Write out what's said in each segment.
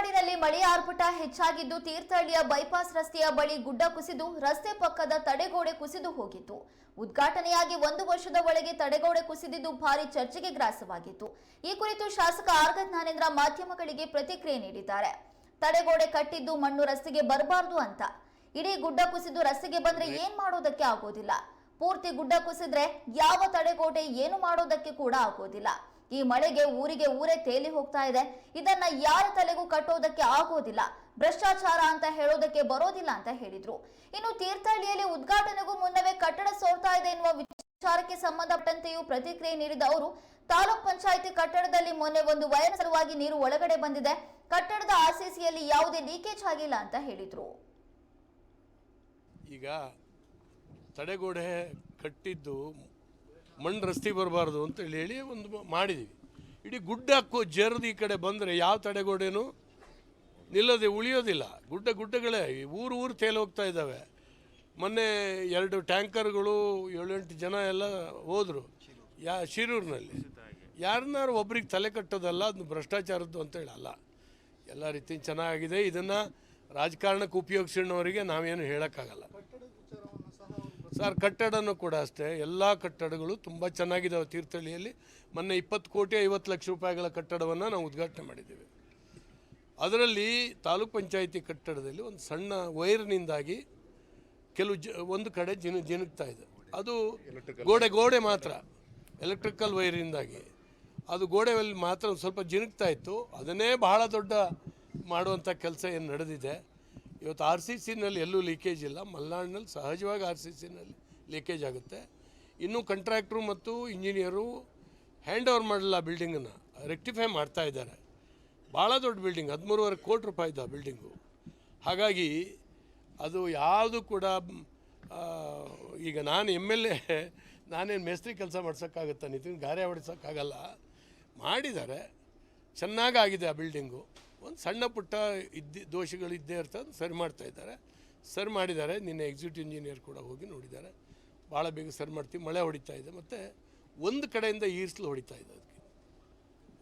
ಮಲೆನಾಡಿನಲ್ಲಿ ಮಳೆಯ ಆರ್ಭಟ ಹೆಚ್ಚಾಗಿದ್ದು ತೀರ್ಥಹಳ್ಳಿಯ ಬೈಪಾಸ್ ರಸ್ತೆಯ ಬಳಿ ಗುಡ್ಡ ಕುಸಿದು ರಸ್ತೆ ಪಕ್ಕದ ತಡೆಗೋಡೆ ಕುಸಿದು ಹೋಗಿತ್ತು. ಉದ್ಘಾಟನೆಯಾಗಿ ಒಂದು ವರ್ಷದ ಒಳಗೆ ತಡೆಗೋಡೆ ಕುಸಿದಿದ್ದು ಭಾರಿ ಚರ್ಚೆಗೆ ಗ್ರಾಸವಾಗಿತ್ತು. ಈ ಕುರಿತು ಶಾಸಕ ಆರ್ಗ ಜ್ಞಾನೇಂದ್ರ ಮಾಧ್ಯಮಗಳಿಗೆ ಪ್ರತಿಕ್ರಿಯೆ ನೀಡಿದ್ದಾರೆ. ತಡೆಗೋಡೆ ಕಟ್ಟಿದ್ದು ಮಣ್ಣು ರಸ್ತೆಗೆ ಬರಬಾರದು ಅಂತ. ಇಡೀ ಗುಡ್ಡ ಕುಸಿದು ರಸ್ತೆಗೆ ಬಂದ್ರೆ ಏನ್ ಮಾಡೋದಕ್ಕೆ ಆಗೋದಿಲ್ಲ. ಪೂರ್ತಿ ಗುಡ್ಡ ಕುಸಿದ್ರೆ ಯಾವ ತಡೆಗೋಡೆ ಏನು ಮಾಡೋದಕ್ಕೆ ಕೂಡ ಆಗೋದಿಲ್ಲ. ಈ ಮಳೆಗೆ ಊರಿಗೆ ಊರೇ ತೇಲಿ ಹೋಗ್ತಾ ಇದೆ. ಇದನ್ನ ಯಾರ ತಲೆಗೂ ಕಟ್ಟೋದಕ್ಕೆ ಆಗೋದಿಲ್ಲ. ಭ್ರಷ್ಟಾಚಾರ ಅಂತ ಹೇಳೋದಕ್ಕೆ ಬರೋದಿಲ್ಲ ಅಂತ ಹೇಳಿದ್ರು. ಇನ್ನು ತೀರ್ಥಹಳ್ಳಿಯಲ್ಲಿ ಉದ್ಘಾಟನೆಗೂ ಮುನ್ನವೇ ಕಟ್ಟಡ ಸೋರ್ತಾ ಇದೆ ಎನ್ನುವ ವಿಚಾರಕ್ಕೆ ಸಂಬಂಧಪಟ್ಟಂತೆಯೂ ಪ್ರತಿಕ್ರಿಯೆ ನೀಡಿದ ಅವರು, ತಾಲೂಕ್ ಪಂಚಾಯಿತಿ ಕಟ್ಟಡದಲ್ಲಿ ಮೊನ್ನೆ ಒಂದು ವಯರ್ ಸಲುವಾಗಿ ನೀರು ಒಳಗಡೆ ಬಂದಿದೆ. ಕಟ್ಟಡದ ಆರ್ಸಿಸಿಯಲ್ಲಿ ಯಾವುದೇ ಲೀಕೇಜ್ ಆಗಿಲ್ಲ ಅಂತ ಹೇಳಿದ್ರು. ಈಗ ತಡೆಗೋಡೆ ಕಟ್ಟಿದ್ದು ಮಣ್ಣು ರಸ್ತೆ ಬರಬಾರ್ದು ಅಂತ ಹೇಳಿ ಒಂದು ಮಾಡಿದ್ದೀವಿ ಇಡೀ ಗುಡ್ಡಕ್ಕೂ ಜರ್ದು ಈ ಕಡೆ ಬಂದರೆ ಯಾವ ತಡೆಗೋಡೆನೂ ನಿಲ್ಲದೆ ಉಳಿಯೋದಿಲ್ಲ. ಗುಡ್ಡ ಗುಡ್ಡಗಳೇ ಊರು ಊರು ತೇಲು ಹೋಗ್ತಾ ಇದ್ದಾವೆ. ಮೊನ್ನೆ ಎರಡು ಟ್ಯಾಂಕರ್ಗಳು ಏಳೆಂಟು ಜನ ಎಲ್ಲ ಹೋದರು. ಯಾ, ಶಿರೂರಿನಲ್ಲಿ. ಯಾರನ್ನಾರು ಒಬ್ರಿಗೆ ತಲೆ ಕಟ್ಟೋದಲ್ಲ, ಅದು ಭ್ರಷ್ಟಾಚಾರದ್ದು ಅಂತ ಹೇಳಲ್ಲ. ಎಲ್ಲ ರೀತಿ ಚೆನ್ನಾಗಿದೆ. ಇದನ್ನು ರಾಜಕಾರಣಕ್ಕೆ ಉಪಯೋಗಿಸಿದವರಿಗೆ ನಾವೇನು ಹೇಳೋಕ್ಕಾಗಲ್ಲ. ಸರ್ ಕಟ್ಟಡನೂ ಕೂಡ ಅಷ್ಟೇ. ಎಲ್ಲ ಕಟ್ಟಡಗಳು ತುಂಬ ಚೆನ್ನಾಗಿದ್ದಾವೆ ತೀರ್ಥಹಳ್ಳಿಯಲ್ಲಿ. ಮೊನ್ನೆ ಇಪ್ಪತ್ತು ಕೋಟಿ ಐವತ್ತು ಲಕ್ಷ ರೂಪಾಯಿಗಳ ಕಟ್ಟಡವನ್ನು ನಾವು ಉದ್ಘಾಟನೆ ಮಾಡಿದ್ದೇವೆ. ಅದರಲ್ಲಿ ತಾಲೂಕ್ ಪಂಚಾಯಿತಿ ಕಟ್ಟಡದಲ್ಲಿ ಒಂದು ಸಣ್ಣ ವೈರ್ನಿಂದಾಗಿ ಕೆಲವು ಜ ಒಂದು ಕಡೆ ಜಿನ ಜಿನುಗ್ತಾ ಇದೆ. ಅದು ಗೋಡೆ ಗೋಡೆ ಮಾತ್ರ. ಎಲೆಕ್ಟ್ರಿಕಲ್ ವೈರಿಂದಾಗಿ ಅದು ಗೋಡೆಯಲ್ಲಿ ಮಾತ್ರ ಒಂದು ಸ್ವಲ್ಪ ಜಿನುಗ್ತಾ ಇತ್ತು. ಅದನ್ನೇ ಬಹಳ ದೊಡ್ಡ ಮಾಡುವಂಥ ಕೆಲಸ ಏನು ನಡೆದಿದೆ. ಇವತ್ತು ಆರ್ ಸಿ ಸಿನಲ್ಲಿ ಎಲ್ಲೂ ಲೀಕೇಜ್ ಇಲ್ಲ. ಮಲೆನಾಡಿನಲ್ಲಿ ಸಹಜವಾಗಿ ಆರ್ ಸಿ ಸಿನಲ್ಲಿ ಲೀಕೇಜ್ ಆಗುತ್ತೆ. ಇನ್ನು ಕಂಟ್ರಾಕ್ಟ್ರು ಮತ್ತು ಇಂಜಿನಿಯರು ಹ್ಯಾಂಡ್ ಓವರ್ ಮಾಡಲ್ಲ ಬಿಲ್ಡಿಂಗನ್ನು ರೆಕ್ಟಿಫೈ ಮಾಡ್ತಾ ಇದ್ದಾರೆ. ಭಾಳ ದೊಡ್ಡ ಬಿಲ್ಡಿಂಗ್ ಹದಿಮೂರುವರೆ ಕೋಟಿ ರೂಪಾಯಿ ಇದ್ದ ಬಿಲ್ಡಿಂಗು ಹಾಗಾಗಿ ಅದು ಯಾವುದು ಕೂಡ ಈಗ ನಾನು ಎಂ ಎಲ್ ಎ ನಾನೇನು ಮೇಸ್ತ್ರಿ ಕೆಲಸ ಮಾಡ್ಸೋಕ್ಕಾಗುತ್ತೆ ನಿತಿನ್? ಗಾರೆ ಹೊಡಿಸೋಕ್ಕಾಗಲ್ಲ ಮಾಡಿದ್ದಾರೆ. ಚೆನ್ನಾಗಾಗಿದೆ ಆ ಬಿಲ್ಡಿಂಗು ಒಂದು ಸಣ್ಣ ಪುಟ್ಟ ಇದ್ದಿ ದೋಷಗಳು ಇದ್ದೇ ಇರ್ತದೆ ಸರಿ ಮಾಡ್ತಾ ಇದ್ದಾರೆ. ಸರಿ ಮಾಡಿದ್ದಾರೆ. ನಿನ್ನೆ ಎಕ್ಸಿಕ್ಯೂಟಿವ್ ಇಂಜಿನಿಯರ್ ಕೂಡ ಹೋಗಿ ನೋಡಿದ್ದಾರೆ. ಭಾಳ ಬೇಗ ಸರಿ ಮಾಡ್ತೀವಿ. ಮಳೆ ಹೊಡಿತಾ ಇದೆ. ಮತ್ತು ಒಂದು ಕಡೆಯಿಂದ ಈರ್ಸ್ಲು ಹೊಡಿತಾ ಇದೆ ಅದಕ್ಕೆ.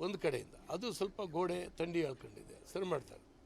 ಒಂದು ಕಡೆಯಿಂದ. ಅದು ಸ್ವಲ್ಪ ಗೋಡೆ, ಥಂಡಿ ಹೇಳ್ಕೊಂಡಿದೆ ಸರಿ ಮಾಡ್ತಾರೆ.